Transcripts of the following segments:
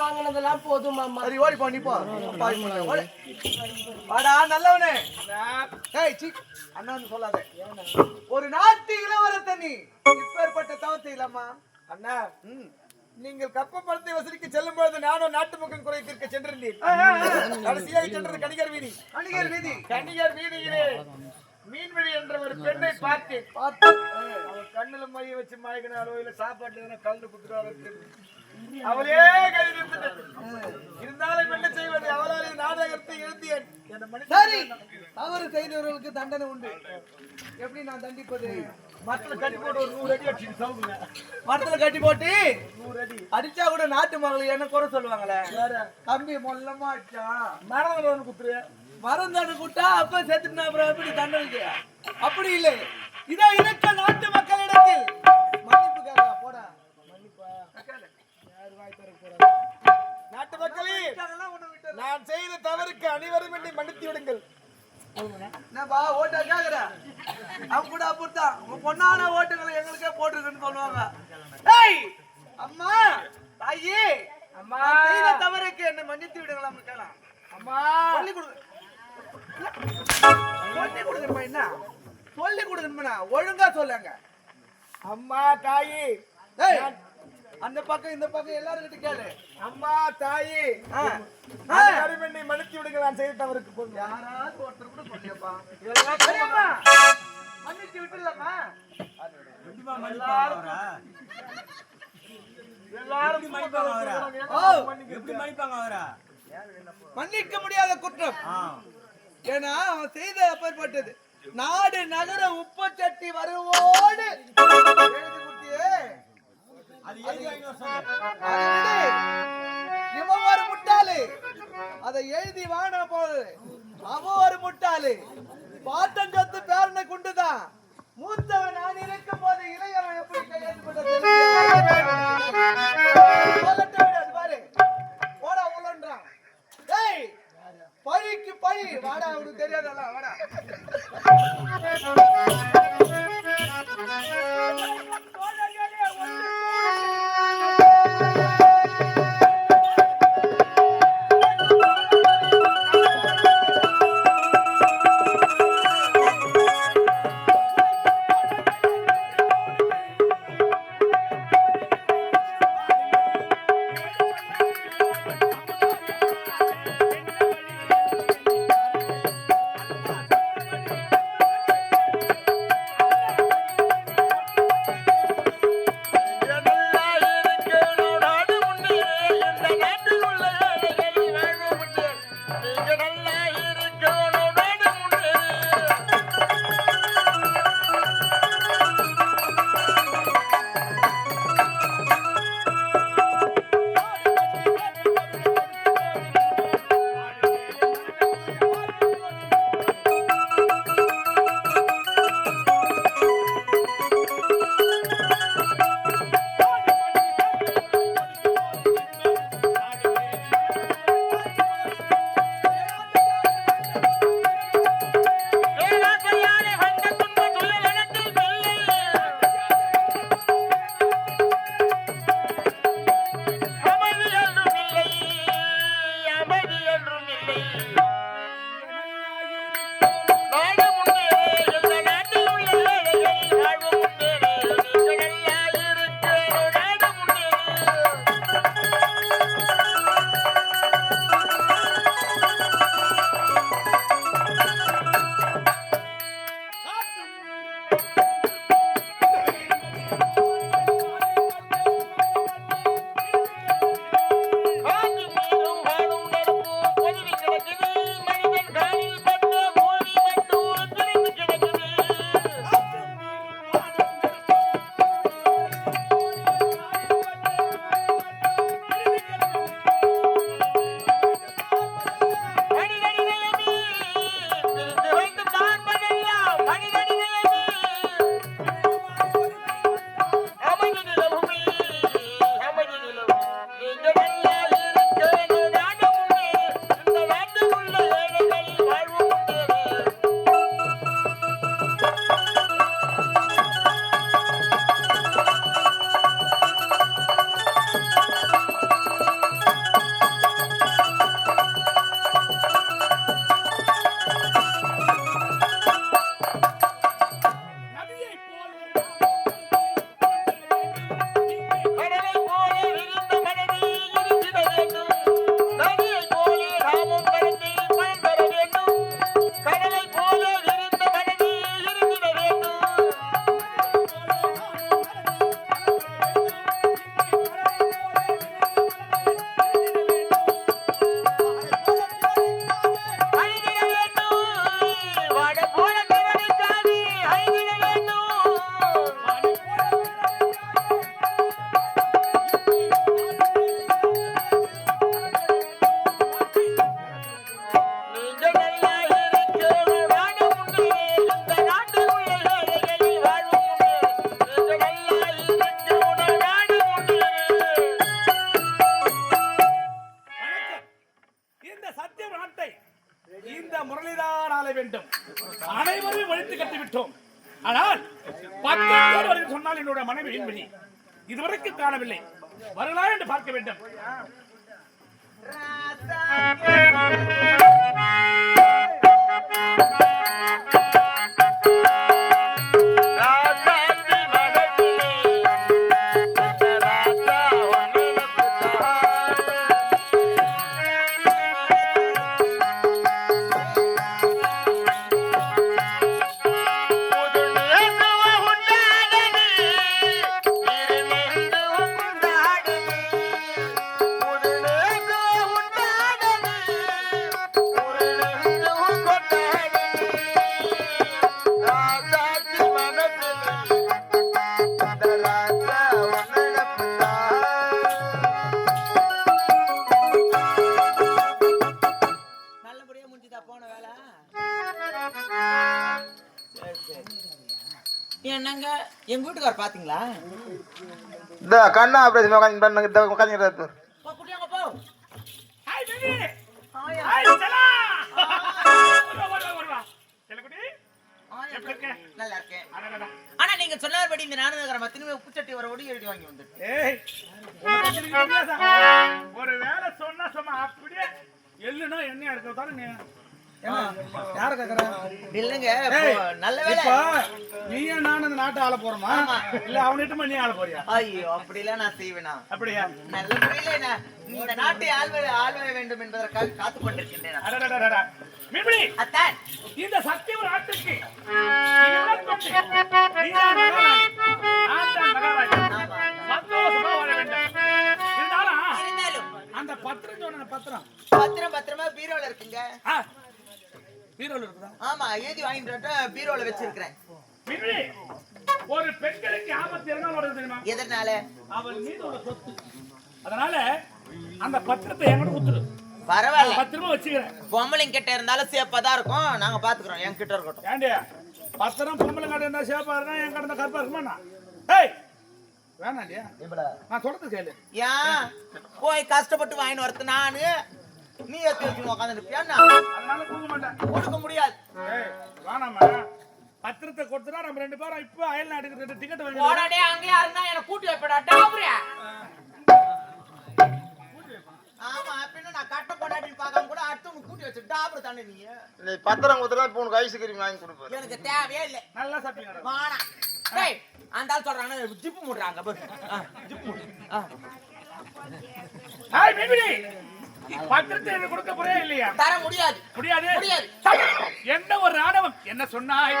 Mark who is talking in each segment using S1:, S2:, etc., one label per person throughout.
S1: வாங்கினதெல்லாம் போதும் மாமா
S2: சரி ஓடி போ நீ போ. பாய் பண்ண, ஓடி. வாடா நல்லவனே. ஏய் சீ அண்ணான்னு சொல்லாத. ஒரு நாட்டு இளவரசன் நீ. இப்பேற்பட்ட தவத்தை இல்லம்மா.
S3: அண்ணா
S2: ம்.
S3: நீங்கள் கப்பப்படத்தை வசதிக்கு செல்லும் பொழுது நானும் நாட்டு மக்கள் குறை தீர்க்க சென்றிருந்தேன் கடைசியாக சென்றது கணிகர் வீதி.
S2: அணிகர் வீதி.
S3: கணிகர் வீதியிலே மீன்வெளி என்ற ஒரு பெண்ணை பார்த்தேன்.
S2: பார்த்து
S3: அவள் கண்ணுல மைய வச்சு மயக்கினாலோ இல்ல சாப்பாட்டுல எதனா கலந்து குத்துறாரோ அவளே இருந்தாலும் என்ன செய்வது? அவளால் நாடகத்தை எழுதியேன்.
S2: சரி தவறு செய்தவர்களுக்கு தண்டனை உண்டு. எப்படி நான் தண்டிப்பது?
S3: மரத்துல கட்டி போட்டு ஒரு நூறு அடி அடிச்சு சவுங்க
S2: மரத்துல கட்டி போட்டு?
S3: நூறு அடி.
S2: அடிச்சா கூட நாட்டு மகள் என்ன குறை சொல்லுவாங்களே? தம்பி மொல்லமா
S3: மரம் குத்துரு
S2: மரம் தண்டு கூட்டா அப்ப செத்துட்டு அப்புறம் எப்படி தண்டனைக்கு? அப்படி இல்லை. இதோ இருக்க நாட்டு மக்களிடத்தில்
S3: நாட்டு மக்களே
S2: கேட்கலாம் ஒண்ணு விட்டு
S3: நான் செய்த தவறுக்கு அனைவரும் என்னை மன்னித்து விடுங்கள்
S2: என்னப்பா ஓட்டா கேக்குற? அவங்க கூட அப்படித்தான். உங்க பொண்ணான ஓட்டுகளை எங்களுக்கே போட்டுருக்குன்னு சொல்லுவாங்க. ஏய் அம்மா தாயி அம்மா. செய்த தவறுக்கு என்ன மன்னித்து விடுங்களா கேட்கலாம்
S3: அம்மா.
S2: சொல்லி கொடுங்க சொல்லி கொடுங்கம்மா என்ன? சொல்லி கொடுங்கம்மா ஒழுங்கா சொல்லுங்க.
S3: அம்மா தாயி
S2: ஏய் அந்த பக்கம் இந்த பக்கம் எல்லாரும் கிட்ட கேளு.
S3: அம்மா தாயி. என்னை மன்னித்து விடுங்கள் நான் செய்த தவறுக்கு பொண்ணு
S2: யாராவது ஒருத்தர் கூட சொல்லியப்பா
S3: இதெல்லாம்?
S2: மன்னிச்சு விட்டுலம்மா
S3: எல்லாரும்
S4: மன்னிப்பாங்க அவரா
S2: மன்னிக்க முடியாத குற்றம். ஏன்னா அவன் செய்த அப்பேற்பட்டது. நாடு நகர உப்பச்சட்டி வருவோடு இவன் ஒரு முட்டாளு. அதை எழுதி வாங்கின போது அவன் ஒரு முட்டாளு.
S1: வீண்மணி இதுவரைக்கும் காணவில்லை. வரலாறு என்று பார்க்க வேண்டும்.
S4: எங்க வீட்டுக்கார் பாத்தீங்களா?
S3: இந்த கண்ணா ஆபரேஷன் உட்காந்து பண்ண இந்த உட்காந்து
S4: போ, குட்டியாங்க போ.
S1: ஹாய் பேபி ஹாய் செல்லா. வருவா, வருவா, வருவா. செல்லக்குட்டி, எப்படி இருக்க?
S4: நல்லா இருக்கேன். ஆனா நீங்க சொன்னபடி இந்த நானுநகரம் மத்தினுமே உப்புச்சட்டி வர ஒடி எழுதி வாங்கி வந்துட்டு?
S1: ஒரு வேலை சொன்னா சொன்னா அப்படியே எள்ளுனா எண்ணெய் எடுக்க தவிர நீ
S2: யார கேக்குற?
S4: இல்லைங்க நல்ல வேலை.
S1: நீயும் இந்த நாட்டை ஆள போறோமா? இல்ல அவனிட்டு நீ ஆள போறியா?
S4: ஐயோ அப்படிலாம் நான் செய்வேனா?
S1: அப்படியா?
S4: நல்ல முறையில நான் இந்த நாட்டை ஆள்வர ஆள்வர வேண்டும் என்பதற்காக காத்துக் கொண்டிருக்கின்றேன் நான்.
S1: அடடடடடா. மீன்பிடி,
S4: அத்தான்
S1: இந்த சக்தி ஒரு ஆட்டுக்கு. இவளப்பட்டு நீதான் மகாராணி, நான் தான் மகாராஜா.
S4: ஆமா.
S1: சந்தோஷமா வாழ வேண்டும். இருந்தாலும்
S4: இருந்தாலும்.
S1: அந்த பத்திரம் சொன்ன பத்திரம்.
S4: பத்திரம் பத்திரமா பீரோல இருக்குங்க.
S1: பீரோல இருக்குதா?
S4: ஆமா எழுதி வாங்கிட்டு பீரோல வச்சிருக்கிறேன்.
S1: ஒரு பெண்களுக்கு ஆபத்து என்ன வருது தெரியுமா?
S4: எதனால?
S1: அவள் மீது ஒரு சொத்து. அதனால அந்த பத்திரத்தை என்கிட்ட கொடுத்துரு
S4: பரவாயில்ல.
S1: பத்திரமா வச்சுக்கிறேன்.
S4: பொம்பளைங்க கிட்ட இருந்தாலும் சேஃபா தான் இருக்கும். நாங்க பாத்துக்கிறோம். என் கிட்ட இருக்கட்டும்.
S1: ஏண்டி? பத்திரம் பொம்பளை கடை இருந்தா சேப்பா இருந்தா என் கடை இருந்தா கருப்பா இருக்குமா? ஏய்! வேணாம் இல்லையா? நான் சொல்றது கேளு.
S4: ஏன்? போய் கஷ்டப்பட்டு வாங்கிட்டு வரது நானு. நீ எடுத்து வச்சு உட்காந்துருப்பியா
S1: அதனால கொடுக்க மாட்டேன்.
S4: கொடுக்க முடியாது.
S1: வேணாமா பத்திரத்தை கொடுத்துட்டா நம்ம ரெண்டு பேரும் இப்போ அயல் நாட்டுக்கு ரெண்டு டிக்கெட் வாங்கி
S4: போடாடே அங்கேயா இருந்தா என்ன கூட்டி வைப்படா. டாபுரியா ஆமா பின்ன நான் கட்ட போடாட்டின்னு பார்க்காம கூட அடுத்தவங்க கூட்டி வச்சு டாபுரு தானே நீ.
S3: நீ பத்திரம் கொடுத்தா இப்போ உனக்கு ஐஸ்கிரீம் வாங்கி கொடுப்பாரு
S4: எனக்கு தேவையே இல்லை.
S1: நல்லா சாப்பிடுங்க
S4: வாணா டேய் அந்த ஆள் சொல்றாங்க ஜிப்பு மூடுறாங்க ஜிப்பு மூடு.
S1: ஹாய் பத்திரத்தை எனக்கு கொடுக்க போறே இல்லையா?
S4: தர முடியாது.
S1: முடியாது.
S4: முடியாது.
S1: என்ன ஒரு ராணுவம் என்ன சொன்னாய்?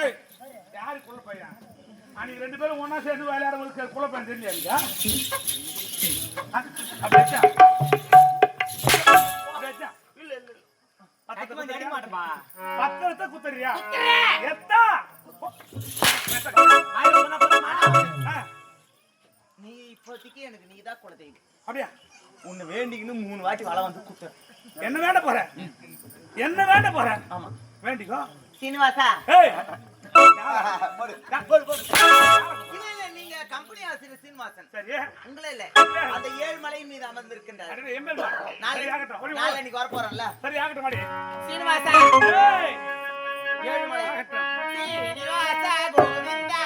S1: ஏய் யாரு குள்ள பையன்? அன்னைக்கு ரெண்டு பேரும் ஒண்ணா சேர்ந்து விளையாடுறவங்களுக்கு குள்ள பையன் தெரியல பத்தத்தை குத்தறியா? எத்தா ஆ,
S4: நீ இப்போதைக்கு எனக்கு நீ தான் குலதெய்வம்.
S1: அப்படியா?
S4: உன்னை வேண்டிக்கின்னு மூணு வாட்டி வள வந்து குத்து
S1: என்ன வேண்ட போற? என்ன வேண்ட போற?
S4: ஆமா.
S1: வேண்டிக்கோ.
S4: சீனிவாசா.
S1: ஏய்.
S4: இல்ல இல்ல நீங்க கம்பெனி ஆசிரியர் சீனிவாசன்.
S1: சரி.
S4: உங்களே இல்ல. அந்த ஏழு மலையின் மீது அமர்ந்திருக்கின்றார்.
S1: அடடே எம்எல் சரி
S4: நாளை
S1: ஆகட்டும். ஓடி வா.
S4: நாளை இன்னைக்கு வர போறோம்ல
S1: சரி ஆகட்டும் மாடி
S4: சீனிவாசா
S1: ஏய். ஏழு மலை ஆகட்டும்.
S4: சீனிவாசா கோவிந்தா